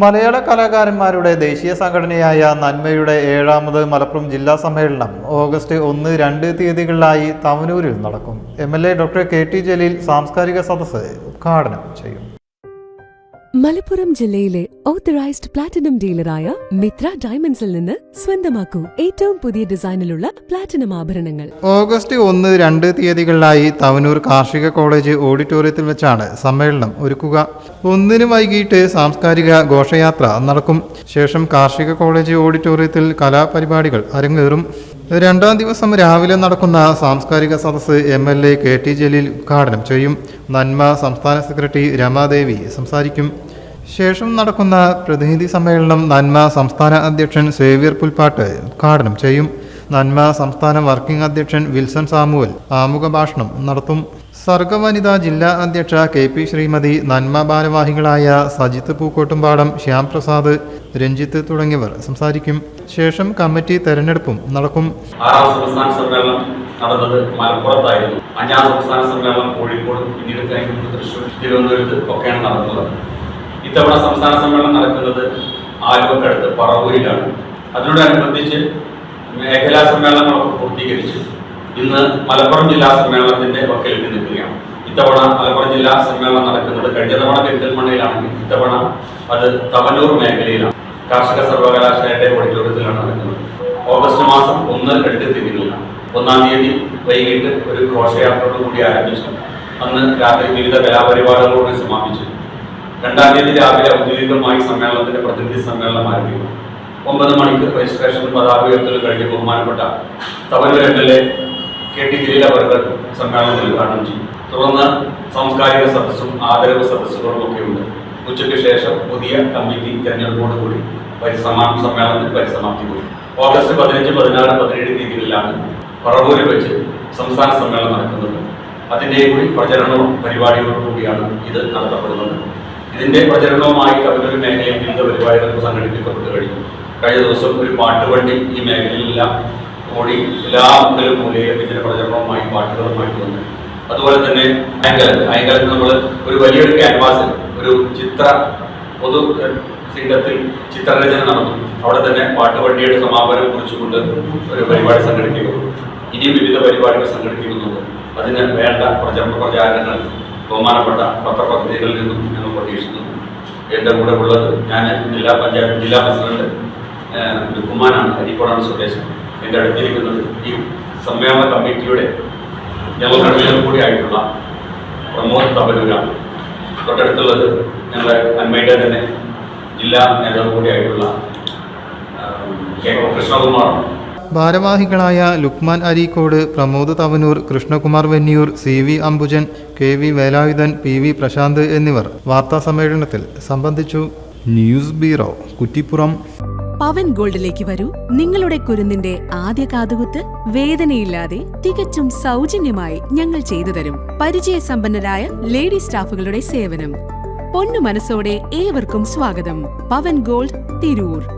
മലയാള കലാകാരന്മാരുടെ ദേശീയ സംഘടനയായ നന്മയുടെ ഏഴാമത് മലപ്പുറം ജില്ലാ സമ്മേളനം ഓഗസ്റ്റ് ഒന്ന് രണ്ട് തീയതികളിലായി തവനൂരിൽ നടക്കും. M L A doctor K T Jaleel സാംസ്കാരിക സദസ്സ് ഉദ്ഘാടനം ചെയ്യും. മലപ്പുറം ജില്ലയിലെ ഓത്തറൈസ്ഡ് പ്ലാറ്റിനം ഡീലറായ മിത്ര ഡയമണ്ട്സിൽ നിന്ന് സ്വന്തമാക്കൂ ഏറ്റവും പുതിയ ഡിസൈനിലുള്ള പ്ലാറ്റിനം ആഭരണങ്ങൾ. ഓഗസ്റ്റ് ഒന്ന് രണ്ട് തീയതികളിലായി തവനൂർ കാർഷിക കോളേജ് ഓഡിറ്റോറിയത്തിൽ വെച്ചാണ് സമ്മേളനം ഒരുക്കുക. ഒന്നിന് വൈകിട്ട് സാംസ്കാരിക ഘോഷയാത്ര നടക്കും. ശേഷം കാർഷിക കോളേജ് ഓഡിറ്റോറിയത്തിൽ കലാപരിപാടികൾ അരങ്ങേറും. രണ്ടാം ദിവസം രാവിലെ നടക്കുന്ന സാംസ്കാരിക സദസ്സ് M L A K T Jaleel ഉദ്ഘാടനം ചെയ്യും. നന്മ സംസ്ഥാന സെക്രട്ടറി രമാദേവി സംസാരിക്കും. ശേഷം നടക്കുന്ന പ്രതിനിധി സമ്മേളനം നന്മ സംസ്ഥാന അധ്യക്ഷൻ സേവ്യർ പുൽപ്പാട്ട് ഉദ്ഘാടനം ചെയ്യും. നന്മ സംസ്ഥാന വർക്കിംഗ് അധ്യക്ഷൻ വിൽസൺ സാമുവൽ ആമുഖ ഭാഷണം നടത്തും. സർഗവനിതാ ജില്ലാ അധ്യക്ഷ കെ പി ശ്രീമതി നന്മ ഭാരവാഹികളായ സജിത്ത് പൂക്കോട്ടുംപാടം ശ്യാം പ്രസാദ് രഞ്ജിത്ത് തുടങ്ങിയവർ സംസാരിക്കും. ശേഷം കമ്മിറ്റി തെരഞ്ഞെടുപ്പും നടക്കും. സംസ്ഥാന സമ്മേളനം നടന്നത് മലപ്പുറത്തായിരുന്നു. അഞ്ചാം സംസ്ഥാന സമ്മേളനം കോഴിക്കോട് പിന്നീട് തിരുവനന്തപുരത്ത് ഒക്കെയാണ് നടന്നത്. ഇത്തവണ സംസ്ഥാന സമ്മേളനം നടക്കുന്നത് ആലുവക്കടുത്ത് പറവൂരിലാണ്. അതിനോടനുബന്ധിച്ച് മേഖലാ സമ്മേളനങ്ങളൊക്കെ പൂർത്തീകരിച്ച്. ഇന്ന് മലപ്പുറം ജില്ലാ സമ്മേളനത്തിന്റെ വക്കലെത്തി നിൽക്കുകയാണ്. ഇത്തവണ മലപ്പുറം ജില്ലാ സമ്മേളനം നടക്കുന്നത് കഴിഞ്ഞ തവണ പെരിന്തൽമണ്ണയിലാണെങ്കിൽ ഇത്തവണ അത് തവനൂർ മേഖലയിലാണ്. കാർഷിക സർവകലാശാലയുടെ ഓഡിറ്റോറിയത്തിലാണ് നടക്കുന്നത്. ഓഗസ്റ്റ് മാസം ഒന്ന് രണ്ട് തീയതികളിലാണ്. ഒന്നാം തീയതി വൈകിട്ട് ഒരു ഘോഷയാത്രയോടുകൂടി ആരംഭിച്ചു. അന്ന് രാത്രി വിവിധ കലാപരിപാടികളോട് സമാപിച്ചു. രണ്ടാം തീയതി രാവിലെ ഔദ്യോഗികമായി സമ്മേളനത്തിന്റെ പ്രതിനിധി സമ്മേളനം ആരംഭിക്കും. ഒമ്പത് മണിക്ക് രജിസ്ട്രേഷൻ പതാക ഉയർത്തൽ കഴിഞ്ഞ് ബഹുമാനപ്പെട്ട Thavanur M L A K T Jaleel അവർക്ക് സമ്മേളനം ഉദ്ഘാടനം ചെയ്യും. തുടർന്ന് സാംസ്കാരിക സദസ്സും ആദരവ് സദസ്സുകളും ഒക്കെ ഉണ്ട്. ഉച്ചയ്ക്ക് ശേഷം പുതിയ കമ്മിറ്റി തെരഞ്ഞെടുപ്പോട് കൂടി പരിസമാ സമ്മേളനത്തിൽ പരിസമാപ്തി കൂടി ഓഗസ്റ്റ് പതിനഞ്ച് പതിനാറ് പതിനേഴ് തീയതികളിലാണ് പറവൂരിൽ വെച്ച് സംസ്ഥാന സമ്മേളനം നടക്കുന്നത്. അതിന്റെ കൂടി പ്രചരണവും പരിപാടികളും കൂടിയാണ് ഇത് നടത്തപ്പെടുന്നത്. ഇതിന്റെ പ്രചരണവുമായി അവരൊരു മേഖലയിൽ വിവിധ പരിപാടികൾ സംഘടിപ്പിക്കപ്പെട്ടു കഴിഞ്ഞു. കഴിഞ്ഞ ദിവസം ഒരു പാട്ടുവണ്ടി ഈ മേഖലയിലെല്ലാം ഓടി എല്ലാ മുതലും മൂലയിലും ഇതിന്റെ പ്രചരണവുമായി പാട്ടുകളുമായിട്ട് വന്നു. അതുപോലെ തന്നെ അയങ്കലത്ത്. അയങ്കലത്ത് നമ്മൾ ഒരു വലിയൊരു ക്യാൻവാസിൽ ഒരു ചിത്ര പൊതു സിംഗത്തിൽ ചിത്രരചന നടന്നു. അവിടെ തന്നെ പാട്ടുവണ്ടിയുടെ സമാപനം കുറിച്ചുകൊണ്ട് ഒരു പരിപാടി സംഘടിപ്പിക്കുന്നു. ഇനിയും വിവിധ പരിപാടികൾ സംഘടിപ്പിക്കുന്നുണ്ട്. അതിന് വേണ്ട പ്രചരണ പ്രചാരണങ്ങൾ ബഹുമാനപ്പെട്ട പത്രപത്രികകളിൽ നിന്നും ഞങ്ങൾ പ്രതീക്ഷിക്കുന്നു. എന്റെ കൂടെ ഉള്ളത് ഞാൻ ജില്ലാ പഞ്ചായത്ത് ജില്ലാ പ്രസിഡന്റ് ബഹുമാനാണ് അരിക്കോടാണ് സ്വദേശം. എന്റെ അടുത്തിരിക്കുന്നത് ഈ സമ്മേളന കമ്മിറ്റിയുടെ ഞങ്ങൾ കൺവീനർ കൂടി ആയിട്ടുള്ള പ്രമോദ് തപലൂരാണ് തൊട്ടടുത്തുള്ളത് ഞങ്ങളുടെ അന്മയുടെ തന്നെ ജില്ലാ നേതാവ് കൂടിയായിട്ടുള്ള കെ കൃഷ്ണകുമാറാണ്. ഭാരവാഹികളായ Lukman Areekode Pramod Thavanur Krishnakumar Venniyur C V Ambujan K V Velayudhan P V Prashanth എന്നിവർ വാർത്താ സമ്മേളനത്തിൽ സംബന്ധിച്ചു. News bureau Kuttippuram. പവൻ ഗോൾഡിലേക്ക് വരൂ. നിങ്ങളുടെ കുരുന്നിന്റെ ആദ്യ കാതുകുത്ത് വേദനയില്ലാതെ തികച്ചും സൗജന്യമായി ഞങ്ങൾ ചെയ്തു തരും. പരിചയസമ്പന്നരായ ലേഡി സ്റ്റാഫുകളുടെ സേവനം. പൊന്നു മനസ്സോടെ ഏവർക്കും സ്വാഗതം. പവൻ ഗോൾഡ് തിരൂർ.